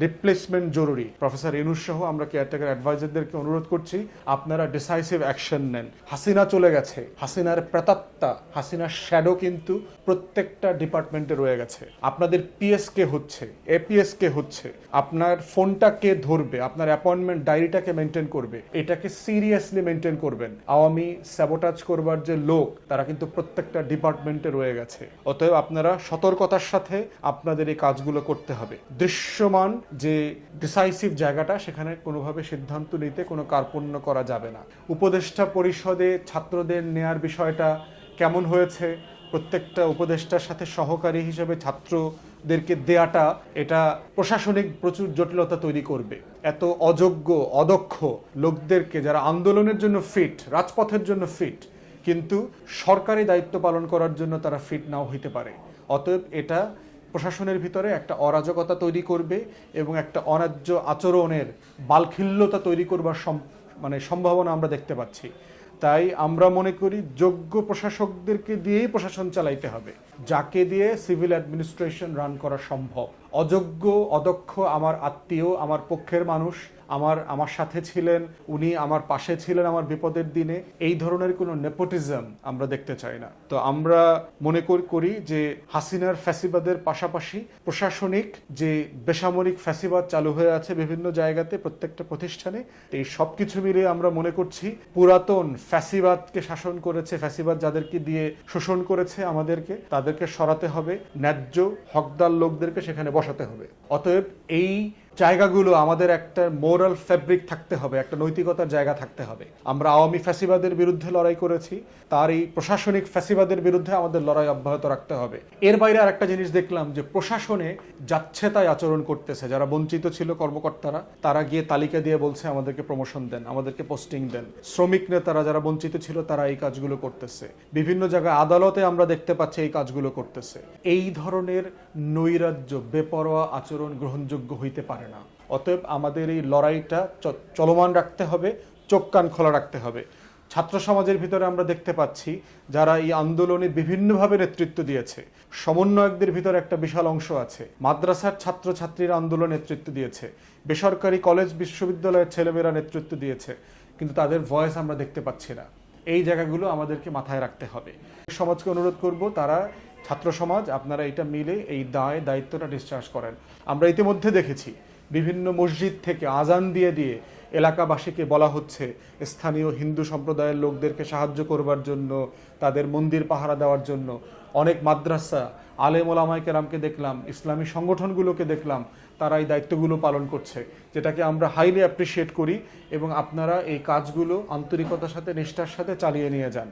Replacement জরুরি। Professor Yunus সহ আমরা কেয়ারটেকার অ্যাডভাইজারদেরকে অনুরোধ করছি, আপনারা ডিসাইসিভ অ্যাকশন নেন। হাসিনা চলে গেছে। হাসিনার প্রেতাত্মা, হাসিনার শ্যাডো কিন্তু প্রত্যেকটা ডিপার্টমেন্টে রয়ে গেছে। আপনাদের পিএস কে হচ্ছে এপিএস কে হচ্ছে, আপনার ফোনটা কে ধরবে, আপনার অ্যাপয়েন্টমেন্ট ডায়েরিটাকে মেনটেন করবে, এটাকে সিরিয়াসলি মেনটেন করবেন। আওয়ামী স্যাবোটাজ করবার যে লোক, তারা কিন্তু প্রত্যেকটা ডিপার্টমেন্টে রয়ে গেছে। অতএব আপনারা সতর্কতার সাথে আপনাদের এই কাজগুলো করতে হবে। দৃশ্যমান যে ডিসাইসিভ জায়গাটা, সেখানে কোনোভাবে সিদ্ধান্ত নিতে কোনো কার্পণ্য করা যাবে না। উপদেষ্টা পরিষদে ছাত্রদের নেয়ার বিষয়টা কেমন হয়েছে, প্রত্যেকটা উপদেষ্টার সাথে সহকারী হিসেবে ছাত্রদেরকে দেয়াটা, এটা প্রশাসনিক প্রচুর জটিলতা তৈরি করবে। এত অযোগ্য, অদক্ষ লোকদেরকে যারা আন্দোলনের জন্য ফিট রাজপথের জন্য ফিট কিন্তু সরকারি দায়িত্ব পালন করার জন্য তারা ফিট নাও হইতে পারে। অতএব এটা প্রশাসনের ভিতরে একটা অরাজকতা তৈরি করবে এবং একটা অন্যায্য আচরণের বালখিল্যতা তৈরি করবার মানে সম্ভাবনা আমরা দেখতে পাচ্ছি। তাই আমরা মনে করি যোগ্য প্রশাসকদেরকে দিয়েই প্রশাসন চালাইতে হবে, যাকে দিয়ে সিভিল অ্যাডমিনিস্ট্রেশন রান করা সম্ভব। অযোগ্য, অদক্ষ, আমার আত্মীয়, আমার পক্ষের মানুষ, আমার আমার সাথে ছিলেন, উনি আমার পাশে ছিলেন আমার বিপদের দিনে, এই ধরনের কোনো নেপোটিজম আমরা দেখতে চাই না। তো আমরা মনে করি যে হাসিনার ফ্যাসিবাদের পাশাপাশি প্রশাসনিক যে বেসামরিক ফ্যাসিবাদ চালু হয়ে আছে বিভিন্ন জায়গাতে, প্রত্যেকটা প্রতিষ্ঠানে এই সব কিছু মিলিয়ে আমরা মনে করছি পুরাতন ফ্যাসিবাদকে শাসন করেছে, ফ্যাসিবাদ যাদেরকে দিয়ে শোষণ করেছে আমাদেরকে, তাদেরকে সরাতে হবে। ন্যায্য হকদার লোকদেরকে সেখানে বসাতে হবে। অতএব এই জায়গাগুলো আমাদের একটা মোরাল ফ্যাব্রিক থাকতে হবে, একটা নৈতিকতার জায়গা থাকতে হবে। আমরা আওয়ামী ফ্যাসিবাদের বিরুদ্ধে লড়াই করেছি, তার এই প্রশাসনিক ফ্যাসিবাদের বিরুদ্ধে আমাদের লড়াই অব্যাহত রাখতে হবে। এর বাইরে আর একটা জিনিস দেখলাম যে প্রশাসনে যাচ্ছে তাই আচরণ করতেছে, যারা বঞ্চিত ছিল কর্মকর্তারা, তারা গিয়ে তালিকা দিয়ে বলছে, আমাদেরকে প্রমোশন দেন, আমাদেরকে পোস্টিং দেন। শ্রমিক নেতারা যারা বঞ্চিত ছিল, তারা এই কাজগুলো করতেছে। বিভিন্ন জায়গায় আদালতে আমরা দেখতে পাচ্ছি, এই কাজগুলো করতেছে। এই ধরনের নৈরাজ্য, বেপরোয়া আচরণ গ্রহণযোগ্য হইতে পারে না। অতএব আমাদের এই লড়াইটা চলমান রাখতে হবে, চোখ কান খোলা রাখতে হবে। ছাত্র সমাজের ভিতরে আমরা দেখতে পাচ্ছি যারা এই আন্দোলনে বিভিন্নভাবে নেতৃত্ব দিয়েছে। সমন্বয়কদের ভিতরে একটা বিশাল অংশ আছে। মাদ্রাসার ছাত্র ছাত্রীরা আন্দোলন নেতৃত্ব দিয়েছে। বেসরকারি কলেজ, বিশ্ববিদ্যালয়ের ছেলেমেয়েরা নেতৃত্ব দিয়েছে। কিন্তু তাদের ভয়েস আমরা দেখতে পাচ্ছি না। এই জায়গাগুলো আমাদেরকে মাথায় রাখতে হবে। সমাজকে অনুরোধ করব, তারা, ছাত্র সমাজ, আপনারা এটা মিলে এই দায়, দায়িত্বটা ডিসচার্জ করেন। আমরা ইতিমধ্যে দেখেছি, বিভিন্ন মসজিদ থেকে আজান দিয়ে দিয়ে এলাকাবাসীকে বলা হচ্ছে, স্থানীয় হিন্দু সম্প্রদায়ের লোকদেরকে সাহায্য করবার জন্য, তাদের মন্দির পাহারা দেওয়ার জন্য। অনেক মাদ্রাসা, আলেম ওলামাই কেরামকে দেখলাম, ইসলামী সংগঠনগুলোকে দেখলাম, তারা এই দায়িত্বগুলো পালন করছে, যেটাকে আমরা হাইলি অ্যাপ্রিসিয়েট করি এবং আপনারা এই কাজগুলো আন্তরিকতার সাথে, নিষ্ঠার সাথে চালিয়ে নিয়ে যান।